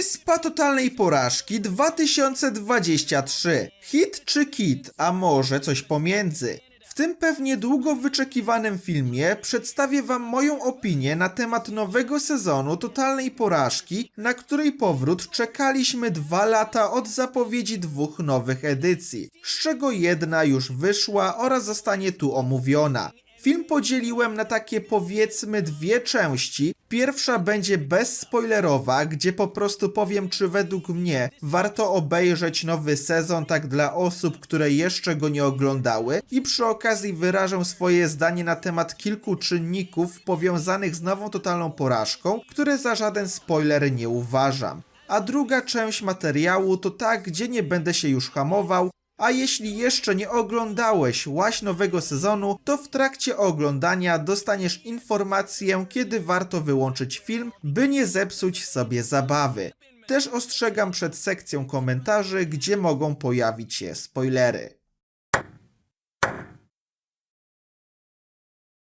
Wyspa Totalnej Porażki 2023. Hit czy kit, a może coś pomiędzy? W tym pewnie długo wyczekiwanym filmie przedstawię Wam moją opinię na temat nowego sezonu Totalnej Porażki, na której powrót czekaliśmy dwa lata od zapowiedzi dwóch nowych edycji, z czego jedna już wyszła oraz zostanie tu omówiona. Film podzieliłem na takie powiedzmy dwie części. Pierwsza będzie bezspoilerowa, gdzie po prostu powiem, czy według mnie warto obejrzeć nowy sezon tak dla osób, które jeszcze go nie oglądały i przy okazji wyrażę swoje zdanie na temat kilku czynników powiązanych z nową totalną porażką, które za żaden spoiler nie uważam. A druga część materiału to ta, gdzie nie będę się już hamował, a jeśli jeszcze nie oglądałeś łaś nowego sezonu, to w trakcie oglądania dostaniesz informację, kiedy warto wyłączyć film, by nie zepsuć sobie zabawy. Też ostrzegam przed sekcją komentarzy, gdzie mogą pojawić się spoilery.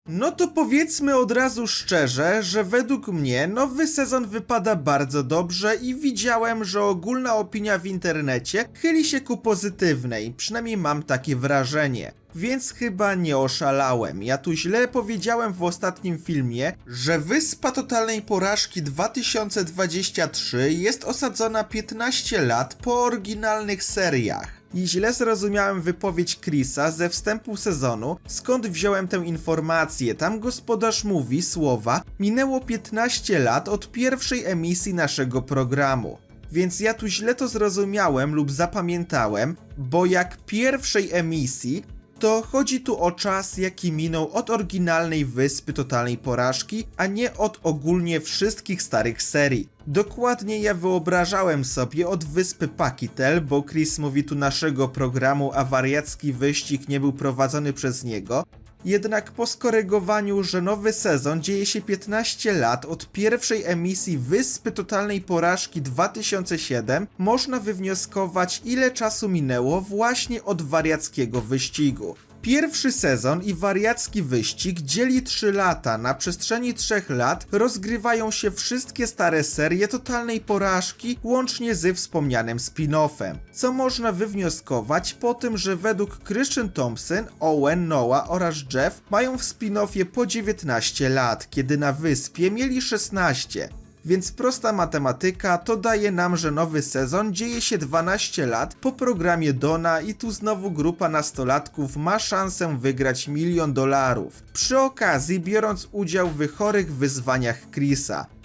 No to powiedzmy od razu szczerze, że według mnie nowy sezon wypada bardzo dobrze i widziałem, że ogólna opinia w internecie chyli się ku pozytywnej, przynajmniej mam takie wrażenie. Więc chyba nie oszalałem. Ja tu źle powiedziałem w ostatnim filmie, że Wyspa Totalnej Porażki 2023 jest osadzona 15 lat po oryginalnych seriach. I źle zrozumiałem wypowiedź Chrisa ze wstępu sezonu, skąd wziąłem tę informację. Tam gospodarz mówi słowa: Minęło 15 lat od pierwszej emisji naszego programu. Więc ja tu źle to zrozumiałem lub zapamiętałem, bo jak pierwszej emisji, to chodzi tu o czas, jaki minął od oryginalnej Wyspy Totalnej Porażki, a nie od ogólnie wszystkich starych serii. Dokładnie ja wyobrażałem sobie od wyspy Pakitel, bo Chris mówi tu naszego programu, a wariacki wyścig nie był prowadzony przez niego. Jednak po skorygowaniu, że nowy sezon dzieje się 15 lat od pierwszej emisji Wyspy Totalnej Porażki 2007, można wywnioskować ile czasu minęło właśnie od wariackiego wyścigu. Pierwszy sezon i wariacki wyścig dzieli 3 lata. Na przestrzeni 3 lat rozgrywają się wszystkie stare serie totalnej porażki, łącznie ze wspomnianym spin-offem. Co można wywnioskować po tym, że według Christian Thompson, Owen, Noah oraz Jeff mają w spin-offie po 19 lat, kiedy na wyspie mieli 16. Więc prosta matematyka to daje nam, że nowy sezon dzieje się 12 lat po programie Dona i tu znowu grupa nastolatków ma szansę wygrać milion dolarów. Przy okazji biorąc udział w chorych wyzwaniach Chrisa.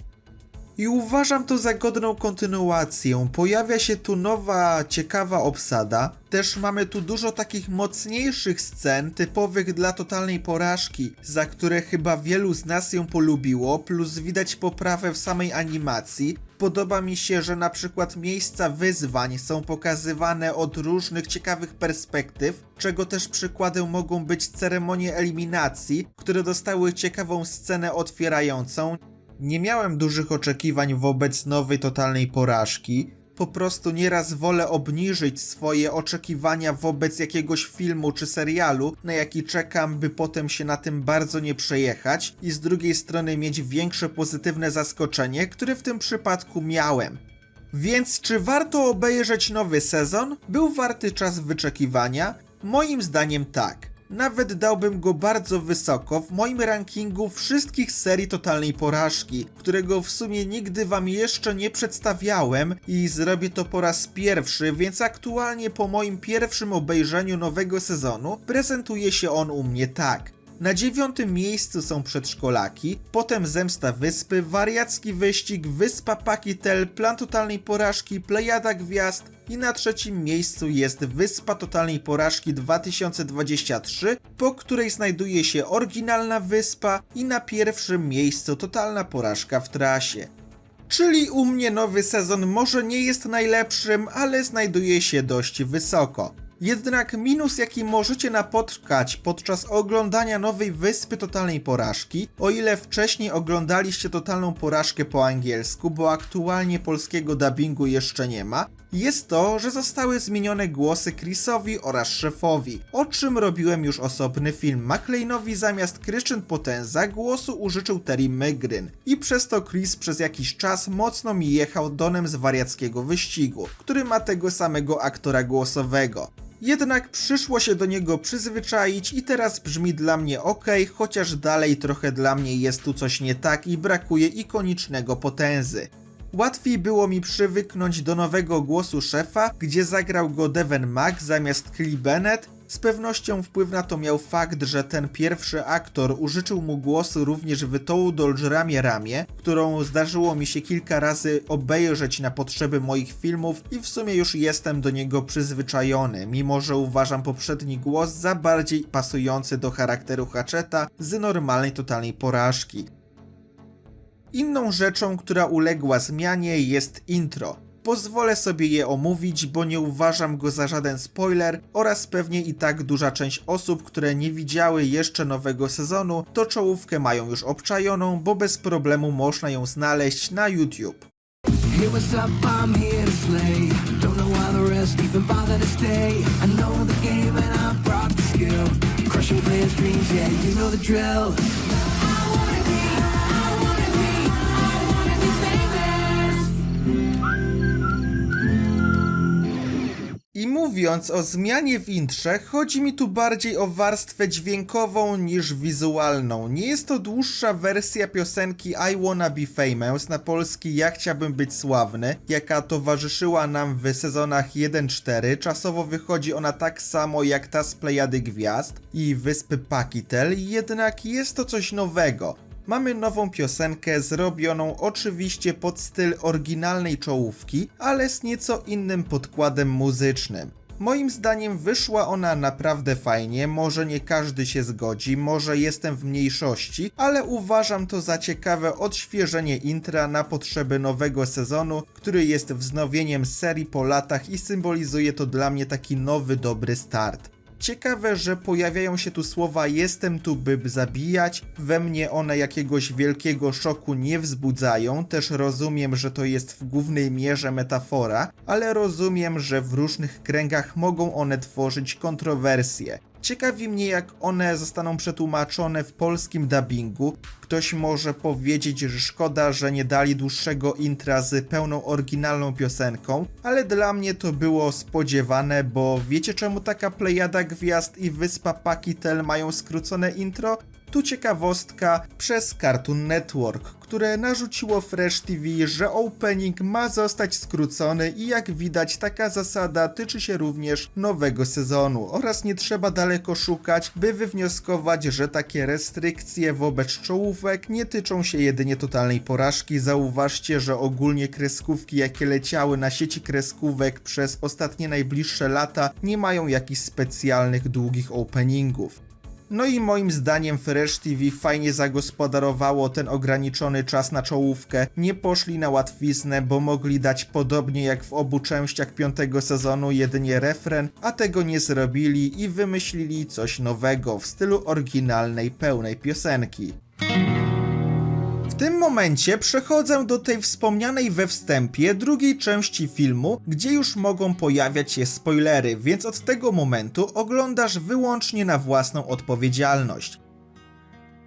I uważam to za godną kontynuację. Pojawia się tu nowa, ciekawa obsada. Też mamy tu dużo takich mocniejszych scen, typowych dla totalnej porażki, za które chyba wielu z nas ją polubiło, plus widać poprawę w samej animacji. Podoba mi się, że na przykład miejsca wyzwań są pokazywane od różnych ciekawych perspektyw, czego też przykładem mogą być ceremonie eliminacji, które dostały ciekawą scenę otwierającą. Nie miałem dużych oczekiwań wobec nowej totalnej porażki. Po prostu nieraz wolę obniżyć swoje oczekiwania wobec jakiegoś filmu czy serialu, na jaki czekam, by potem się na tym bardzo nie przejechać, i z drugiej strony mieć większe pozytywne zaskoczenie, które w tym przypadku miałem. Więc czy warto obejrzeć nowy sezon? Był warty czas wyczekiwania? Moim zdaniem tak. Nawet dałbym go bardzo wysoko w moim rankingu wszystkich serii totalnej porażki, którego w sumie nigdy wam jeszcze nie przedstawiałem i zrobię to po raz pierwszy, więc aktualnie po moim pierwszym obejrzeniu nowego sezonu prezentuje się on u mnie tak. Na dziewiątym miejscu są przedszkolaki, potem Zemsta Wyspy, Wariacki Wyścig, Wyspa Pakitel, Plan Totalnej Porażki, Plejada Gwiazd i na trzecim miejscu jest Wyspa Totalnej Porażki 2023, po której znajduje się oryginalna wyspa i na pierwszym miejscu Totalna Porażka w trasie. Czyli u mnie nowy sezon może nie jest najlepszym, ale znajduje się dość wysoko. Jednak minus jaki możecie napotkać podczas oglądania nowej Wyspy Totalnej Porażki, o ile wcześniej oglądaliście Totalną Porażkę po angielsku, bo aktualnie polskiego dubbingu jeszcze nie ma, jest to, że zostały zmienione głosy Chrisowi oraz szefowi, o czym robiłem już osobny film. McLeanowi zamiast Christian Potenza głosu użyczył Terry Mygryn i przez to Chris przez jakiś czas mocno mi jechał donem z wariackiego wyścigu, który ma tego samego aktora głosowego. Jednak przyszło się do niego przyzwyczaić i teraz brzmi dla mnie ok, chociaż dalej trochę dla mnie jest tu coś nie tak i brakuje ikonicznego potęzy. Łatwiej było mi przywyknąć do nowego głosu szefa, gdzie zagrał go Devon Mack zamiast Kelly Bennett. Z pewnością wpływ na to miał fakt, że ten pierwszy aktor użyczył mu głosu również w Toadol Ramię Ramię, którą zdarzyło mi się kilka razy obejrzeć na potrzeby moich filmów i w sumie już jestem do niego przyzwyczajony, mimo że uważam poprzedni głos za bardziej pasujący do charakteru Hatcheta z normalnej totalnej porażki. Inną rzeczą, która uległa zmianie jest intro. Pozwolę sobie je omówić, bo nie uważam go za żaden spoiler oraz pewnie i tak duża część osób, które nie widziały jeszcze nowego sezonu, to czołówkę mają już obczajoną, bo bez problemu można ją znaleźć na YouTube. Hey, what's up? I'm here to slay. Don't know why the rest even bother to stay. I know the game and I brought the skill. Crushing players' dreams, yeah, you know the drill. Mówiąc o zmianie w intrze, chodzi mi tu bardziej o warstwę dźwiękową niż wizualną. Nie jest to dłuższa wersja piosenki I Wanna Be Famous na polski Ja Chciałbym Być Sławny, jaka towarzyszyła nam w sezonach 1-4. Czasowo wychodzi ona tak samo jak ta z Plejady Gwiazd i Wyspy Pakitel, jednak jest to coś nowego. Mamy nową piosenkę zrobioną oczywiście pod styl oryginalnej czołówki, ale z nieco innym podkładem muzycznym. Moim zdaniem wyszła ona naprawdę fajnie, może nie każdy się zgodzi, może jestem w mniejszości, ale uważam to za ciekawe odświeżenie intra na potrzeby nowego sezonu, który jest wznowieniem serii po latach i symbolizuje to dla mnie taki nowy dobry start. Ciekawe, że pojawiają się tu słowa jestem tu by zabijać, we mnie one jakiegoś wielkiego szoku nie wzbudzają, też rozumiem, że to jest w głównej mierze metafora, ale rozumiem, że w różnych kręgach mogą one tworzyć kontrowersje. Ciekawi mnie, jak one zostaną przetłumaczone w polskim dubbingu. Ktoś może powiedzieć, że szkoda, że nie dali dłuższego intra z pełną oryginalną piosenką, ale dla mnie to było spodziewane, bo wiecie czemu taka plejada gwiazd i wyspa Pakitel mają skrócone intro? Tu ciekawostka przez Cartoon Network, które narzuciło Fresh TV, że opening ma zostać skrócony i jak widać taka zasada tyczy się również nowego sezonu oraz nie trzeba daleko szukać, by wywnioskować, że takie restrykcje wobec czołówek nie tyczą się jedynie totalnej porażki. Zauważcie, że ogólnie kreskówki jakie leciały na sieci kreskówek przez ostatnie najbliższe lata nie mają jakichś specjalnych długich openingów. No i moim zdaniem Fresh TV fajnie zagospodarowało ten ograniczony czas na czołówkę. Nie poszli na łatwiznę, bo mogli dać podobnie jak w obu częściach piątego sezonu jedynie refren, a tego nie zrobili i wymyślili coś nowego w stylu oryginalnej, pełnej piosenki. W tym momencie przechodzę do tej wspomnianej we wstępie drugiej części filmu, gdzie już mogą pojawiać się spoilery, więc od tego momentu oglądasz wyłącznie na własną odpowiedzialność.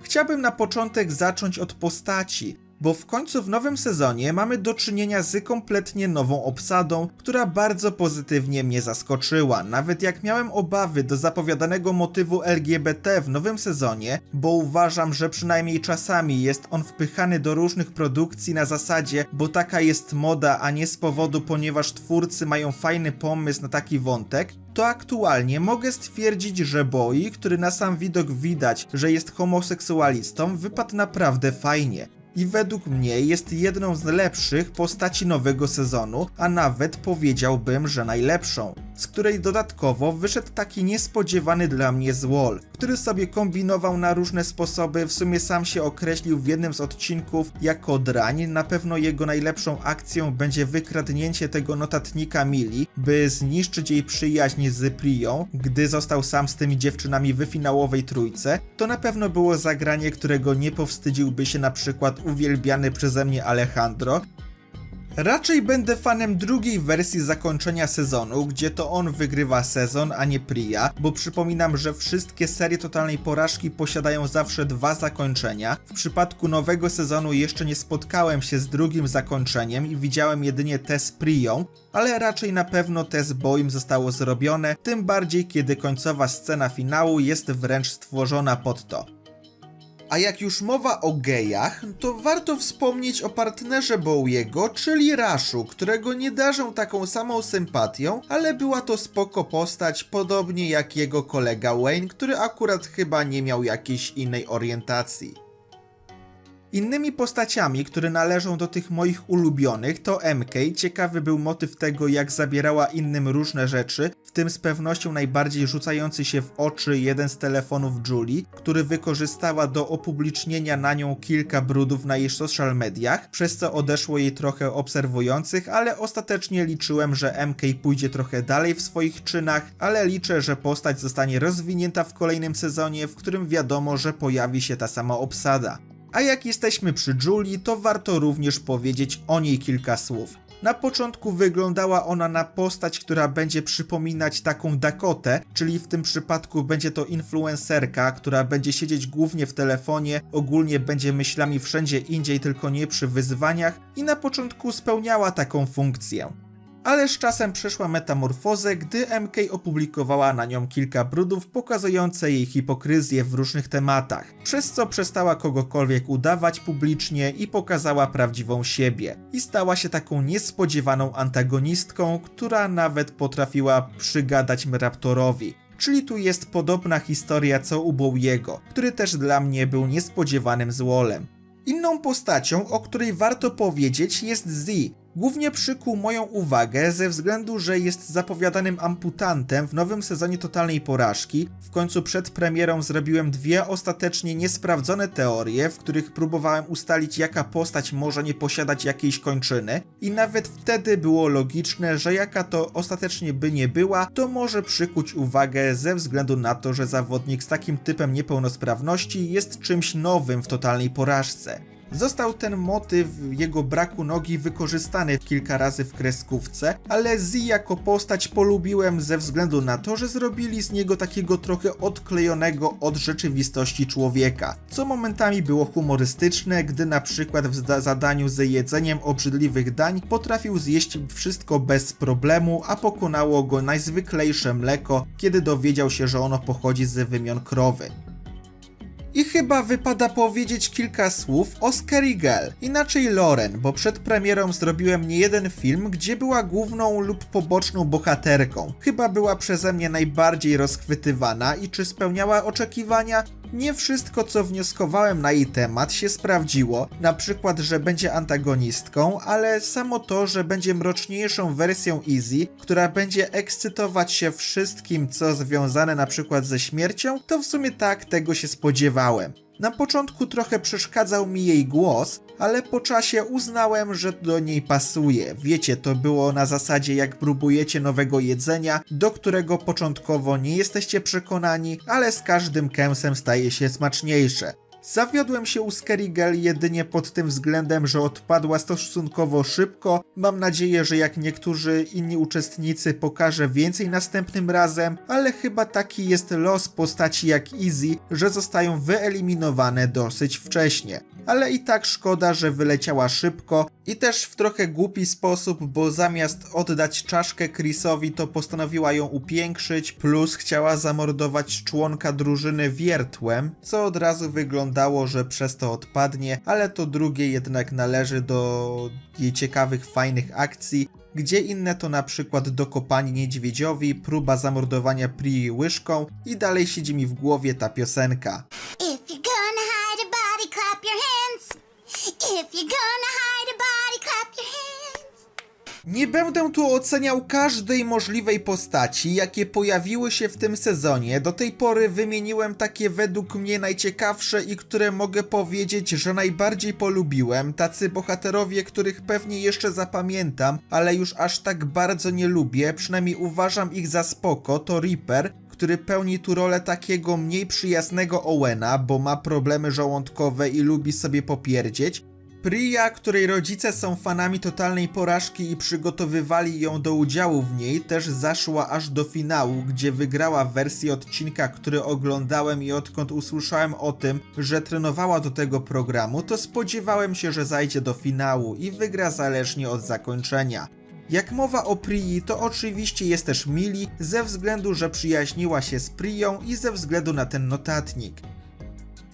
Chciałbym na początek zacząć od postaci, bo w końcu w nowym sezonie mamy do czynienia z kompletnie nową obsadą, która bardzo pozytywnie mnie zaskoczyła. Nawet jak miałem obawy do zapowiadanego motywu LGBT w nowym sezonie, bo uważam, że przynajmniej czasami jest on wpychany do różnych produkcji na zasadzie, bo taka jest moda, a nie z powodu, ponieważ twórcy mają fajny pomysł na taki wątek, to aktualnie mogę stwierdzić, że Boi, który na sam widok widać, że jest homoseksualistą, wypadł naprawdę fajnie. I według mnie jest jedną z lepszych postaci nowego sezonu, a nawet powiedziałbym, że najlepszą. Z której dodatkowo wyszedł taki niespodziewany dla mnie złol, który sobie kombinował na różne sposoby, w sumie sam się określił w jednym z odcinków jako drań, na pewno jego najlepszą akcją będzie wykradnięcie tego notatnika Mili, by zniszczyć jej przyjaźń z Prią, gdy został sam z tymi dziewczynami w finałowej trójce, to na pewno było zagranie, którego nie powstydziłby się na przykład uwielbiany przeze mnie Alejandro, Raczej będę fanem drugiej wersji zakończenia sezonu, gdzie to on wygrywa sezon, a nie Priya, bo przypominam, że wszystkie serie totalnej porażki posiadają zawsze dwa zakończenia. W przypadku nowego sezonu jeszcze nie spotkałem się z drugim zakończeniem i widziałem jedynie te z Priyą, ale raczej na pewno te z Boim zostało zrobione, tym bardziej kiedy końcowa scena finału jest wręcz stworzona pod to. A jak już mowa o gejach, to warto wspomnieć o partnerze Bowiego, czyli Rashu, którego nie darzę taką samą sympatią, ale była to spoko postać, podobnie jak jego kolega Wayne, który akurat chyba nie miał jakiejś innej orientacji. Innymi postaciami, które należą do tych moich ulubionych, to MK. Ciekawy był motyw tego, jak zabierała innym różne rzeczy, w tym z pewnością najbardziej rzucający się w oczy jeden z telefonów Julie, który wykorzystała do opublicznienia na nią kilka brudów na jej social mediach, przez co odeszło jej trochę obserwujących, ale ostatecznie liczyłem, że MK pójdzie trochę dalej w swoich czynach, ale liczę, że postać zostanie rozwinięta w kolejnym sezonie, w którym wiadomo, że pojawi się ta sama obsada. A jak jesteśmy przy Julii, to warto również powiedzieć o niej kilka słów. Na początku wyglądała ona na postać, która będzie przypominać taką Dakotę, czyli w tym przypadku będzie to influencerka, która będzie siedzieć głównie w telefonie, ogólnie będzie myślami wszędzie indziej, tylko nie przy wyzwaniach i na początku spełniała taką funkcję ale z czasem przeszła metamorfozę, gdy MK opublikowała na nią kilka brudów pokazujące jej hipokryzję w różnych tematach, przez co przestała kogokolwiek udawać publicznie i pokazała prawdziwą siebie. I stała się taką niespodziewaną antagonistką, która nawet potrafiła przygadać Raptorowi. Czyli tu jest podobna historia co u Bowiego, który też dla mnie był niespodziewanym złolem. Inną postacią, o której warto powiedzieć jest Z. Głównie przykuł moją uwagę ze względu, że jest zapowiadanym amputantem w nowym sezonie Totalnej Porażki. W końcu przed premierą zrobiłem dwie ostatecznie niesprawdzone teorie, w których próbowałem ustalić jaka postać może nie posiadać jakiejś kończyny i nawet wtedy było logiczne, że jaka to ostatecznie by nie była, to może przykuć uwagę ze względu na to, że zawodnik z takim typem niepełnosprawności jest czymś nowym w Totalnej Porażce. Został ten motyw jego braku nogi wykorzystany kilka razy w kreskówce, ale Z jako postać polubiłem ze względu na to, że zrobili z niego takiego trochę odklejonego od rzeczywistości człowieka, co momentami było humorystyczne, gdy na przykład w zadaniu z jedzeniem obrzydliwych dań potrafił zjeść wszystko bez problemu, a pokonało go najzwyklejsze mleko, kiedy dowiedział się, że ono pochodzi z wymion krowy. I chyba wypada powiedzieć kilka słów o Scary Girl, inaczej Loren, bo przed premierą zrobiłem nie jeden film, gdzie była główną lub poboczną bohaterką. Chyba była przeze mnie najbardziej rozchwytywana i czy spełniała oczekiwania? Nie wszystko, co wnioskowałem na jej temat, się sprawdziło. Na przykład, że będzie antagonistką, ale samo to, że będzie mroczniejszą wersją Easy, która będzie ekscytować się wszystkim, co związane na przykład ze śmiercią, to w sumie tak tego się spodziewałem. Na początku trochę przeszkadzał mi jej głos, ale po czasie uznałem, że do niej pasuje. Wiecie, to było na zasadzie jak próbujecie nowego jedzenia, do którego początkowo nie jesteście przekonani, ale z każdym kęsem staje się smaczniejsze. Zawiodłem się u Skerigel jedynie pod tym względem, że odpadła stosunkowo szybko. Mam nadzieję, że jak niektórzy inni uczestnicy pokaże więcej następnym razem, ale chyba taki jest los postaci jak Easy, że zostają wyeliminowane dosyć wcześnie. Ale i tak szkoda, że wyleciała szybko i też w trochę głupi sposób, bo zamiast oddać czaszkę Chrisowi, to postanowiła ją upiększyć, plus chciała zamordować członka drużyny wiertłem, co od razu wyglądało, że przez to odpadnie, ale to drugie jednak należy do jej ciekawych, fajnych akcji, gdzie inne to na przykład dokopanie niedźwiedziowi, próba zamordowania Pri łyżką i dalej siedzi mi w głowie ta piosenka. If you're gonna hide a body, clap your hands. If you're gonna hide Nie będę tu oceniał każdej możliwej postaci, jakie pojawiły się w tym sezonie. Do tej pory wymieniłem takie według mnie najciekawsze i które mogę powiedzieć, że najbardziej polubiłem. Tacy bohaterowie, których pewnie jeszcze zapamiętam, ale już aż tak bardzo nie lubię, przynajmniej uważam ich za spoko, to Reaper, który pełni tu rolę takiego mniej przyjaznego Owena, bo ma problemy żołądkowe i lubi sobie popierdzieć. Priya, której rodzice są fanami totalnej porażki i przygotowywali ją do udziału w niej, też zaszła aż do finału, gdzie wygrała wersję odcinka, który oglądałem i odkąd usłyszałem o tym, że trenowała do tego programu, to spodziewałem się, że zajdzie do finału i wygra zależnie od zakończenia. Jak mowa o Prii, to oczywiście jest też Mili, ze względu, że przyjaźniła się z Priją i ze względu na ten notatnik.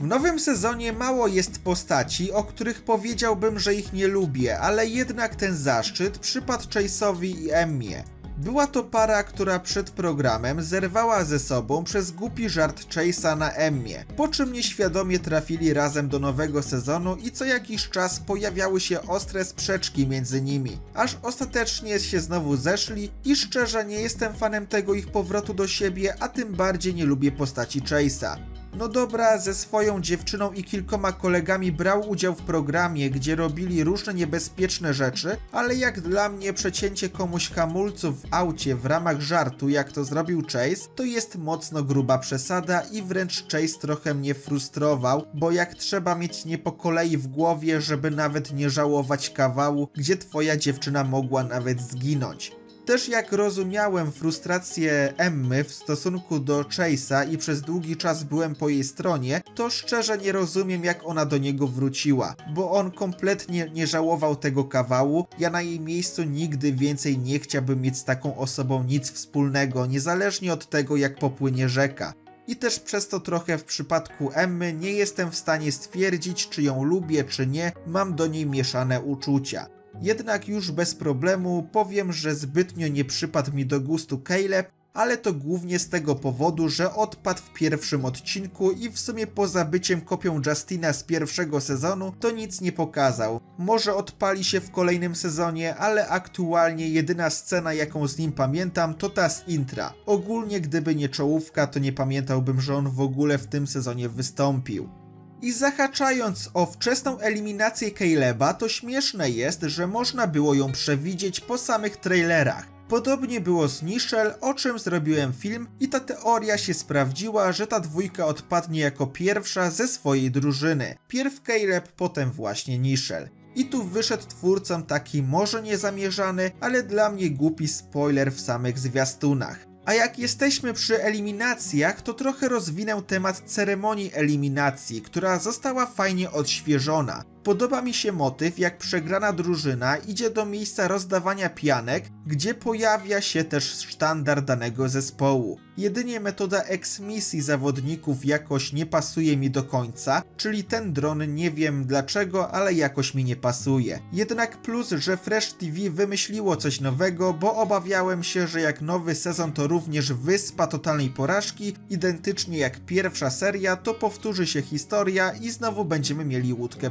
W nowym sezonie mało jest postaci, o których powiedziałbym, że ich nie lubię, ale jednak ten zaszczyt przypadł Chase'owi i Emmie. Była to para, która przed programem zerwała ze sobą przez głupi żart Chase'a na Emmie, po czym nieświadomie trafili razem do nowego sezonu i co jakiś czas pojawiały się ostre sprzeczki między nimi, aż ostatecznie się znowu zeszli i szczerze nie jestem fanem tego ich powrotu do siebie, a tym bardziej nie lubię postaci Chase'a. No dobra, ze swoją dziewczyną i kilkoma kolegami brał udział w programie, gdzie robili różne niebezpieczne rzeczy, ale jak dla mnie przecięcie komuś hamulców w aucie w ramach żartu, jak to zrobił Chase, to jest mocno gruba przesada i wręcz Chase trochę mnie frustrował, bo jak trzeba mieć nie po kolei w głowie, żeby nawet nie żałować kawału, gdzie twoja dziewczyna mogła nawet zginąć. Też jak rozumiałem frustrację Emmy w stosunku do Chase'a i przez długi czas byłem po jej stronie, to szczerze nie rozumiem jak ona do niego wróciła, bo on kompletnie nie żałował tego kawału, ja na jej miejscu nigdy więcej nie chciałbym mieć z taką osobą nic wspólnego, niezależnie od tego jak popłynie rzeka. I też przez to trochę w przypadku Emmy nie jestem w stanie stwierdzić, czy ją lubię, czy nie, mam do niej mieszane uczucia. Jednak już bez problemu powiem, że zbytnio nie przypadł mi do gustu Caleb, ale to głównie z tego powodu, że odpadł w pierwszym odcinku i w sumie poza byciem kopią Justina z pierwszego sezonu to nic nie pokazał. Może odpali się w kolejnym sezonie, ale aktualnie jedyna scena jaką z nim pamiętam to ta z intra. Ogólnie gdyby nie czołówka to nie pamiętałbym, że on w ogóle w tym sezonie wystąpił. I zahaczając o wczesną eliminację Caleba, to śmieszne jest, że można było ją przewidzieć po samych trailerach. Podobnie było z Nichelle, o czym zrobiłem film i ta teoria się sprawdziła, że ta dwójka odpadnie jako pierwsza ze swojej drużyny. Pierw Caleb, potem właśnie Nichelle. I tu wyszedł twórcom taki może niezamierzany, ale dla mnie głupi spoiler w samych zwiastunach. A jak jesteśmy przy eliminacjach, to trochę rozwinę temat ceremonii eliminacji, która została fajnie odświeżona. Podoba mi się motyw, jak przegrana drużyna idzie do miejsca rozdawania pianek, gdzie pojawia się też sztandar danego zespołu. Jedynie metoda eksmisji zawodników jakoś nie pasuje mi do końca, czyli ten dron nie wiem dlaczego, ale jakoś mi nie pasuje. Jednak plus, że Fresh TV wymyśliło coś nowego, bo obawiałem się, że jak nowy sezon to również wyspa totalnej porażki, identycznie jak pierwsza seria, to powtórzy się historia i znowu będziemy mieli łódkę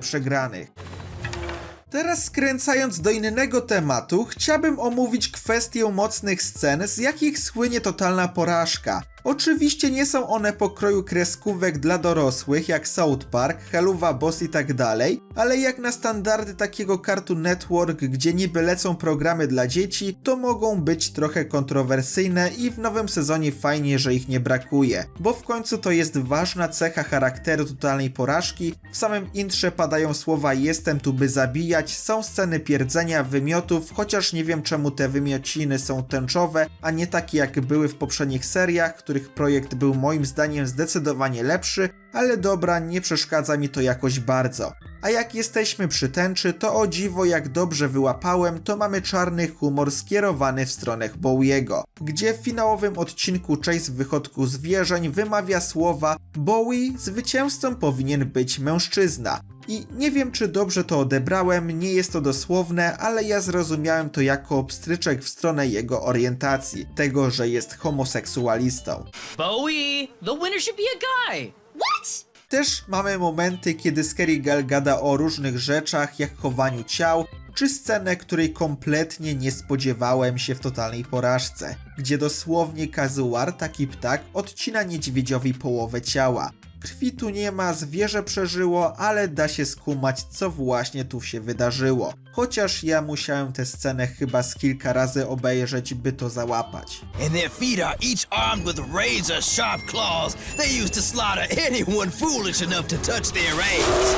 Teraz skręcając do innego tematu, chciałbym omówić kwestię mocnych scen, z jakich słynie totalna porażka. Oczywiście nie są one pokroju kreskówek dla dorosłych, jak South Park, Helluva Boss i tak dalej, ale jak na standardy takiego Cartoon Network, gdzie niby lecą programy dla dzieci, to mogą być trochę kontrowersyjne i w nowym sezonie fajnie, że ich nie brakuje, bo w końcu to jest ważna cecha charakteru totalnej porażki. W samym intrze padają słowa jestem tu by zabijać, są sceny pierdzenia, wymiotów, chociaż nie wiem czemu te wymiociny są tęczowe, a nie takie jak były w poprzednich seriach, których projekt był moim zdaniem zdecydowanie lepszy, ale dobra, nie przeszkadza mi to jakoś bardzo. A jak jesteśmy przy tęczy, to o dziwo jak dobrze wyłapałem, to mamy czarny humor skierowany w stronę Bowiego, gdzie w finałowym odcinku Chase w wychodku zwierzeń wymawia słowa Bowie zwycięzcą powinien być mężczyzna. I nie wiem czy dobrze to odebrałem, nie jest to dosłowne, ale ja zrozumiałem to jako obstryczek w stronę jego orientacji, tego, że jest homoseksualistą. Bowie, the winner should be a guy. What? Też mamy momenty, kiedy Skerrigal gada o różnych rzeczach, jak chowaniu ciał, czy scenę, której kompletnie nie spodziewałem się w totalnej porażce, gdzie dosłownie kazuar, taki ptak, odcina niedźwiedziowi połowę ciała. Krwi tu nie ma, zwierzę przeżyło, ale da się skumać, co właśnie tu się wydarzyło. Chociaż ja musiałem tę scenę chyba z kilka razy obejrzeć, by to załapać. And their feet are each armed with razor sharp claws they use to slaughter anyone foolish enough to touch their eggs.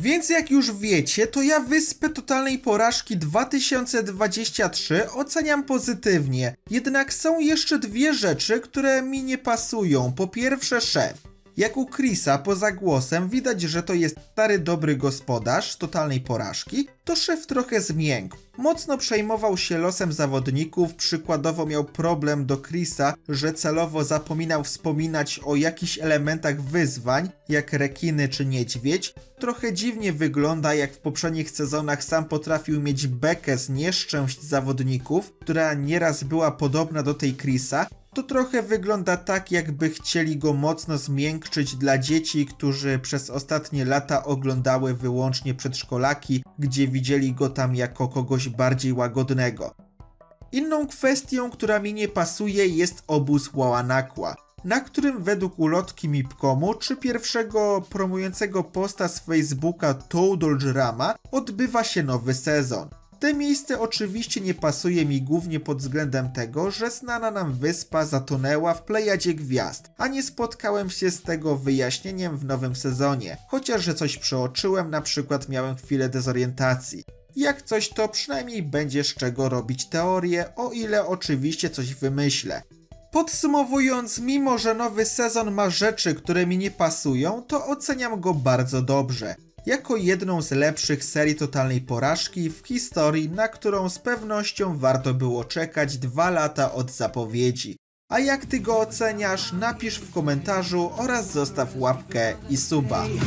Więc jak już wiecie, to ja Wyspę Totalnej Porażki 2023 oceniam pozytywnie. Jednak są jeszcze dwie rzeczy, które mi nie pasują. Po pierwsze szef. Jak u Chrisa poza głosem widać, że to jest stary dobry gospodarz totalnej porażki, to szef trochę zmiękł. Mocno przejmował się losem zawodników, przykładowo miał problem do Chrisa, że celowo zapominał wspominać o jakichś elementach wyzwań, jak rekiny czy niedźwiedź. Trochę dziwnie wygląda, jak w poprzednich sezonach sam potrafił mieć bekę z nieszczęść zawodników, która nieraz była podobna do tej Chrisa, to trochę wygląda tak, jakby chcieli go mocno zmiękczyć dla dzieci, którzy przez ostatnie lata oglądały wyłącznie przedszkolaki, gdzie widzieli go tam jako kogoś bardziej łagodnego. Inną kwestią, która mi nie pasuje, jest obóz Łałanakła, na którym według ulotki Mipkomu czy pierwszego promującego posta z Facebooka Toadolgerama odbywa się nowy sezon. Te miejsce oczywiście nie pasuje mi głównie pod względem tego, że znana nam wyspa zatonęła w plejadzie gwiazd, a nie spotkałem się z tego wyjaśnieniem w nowym sezonie, chociaż że coś przeoczyłem, na przykład miałem chwilę dezorientacji. Jak coś to przynajmniej będzie z czego robić teorię, o ile oczywiście coś wymyślę. Podsumowując, mimo że nowy sezon ma rzeczy, które mi nie pasują, to oceniam go bardzo dobrze. Jako jedną z lepszych serii totalnej porażki w historii, na którą z pewnością warto było czekać dwa lata od zapowiedzi. A jak ty go oceniasz, napisz w komentarzu oraz zostaw łapkę i suba. I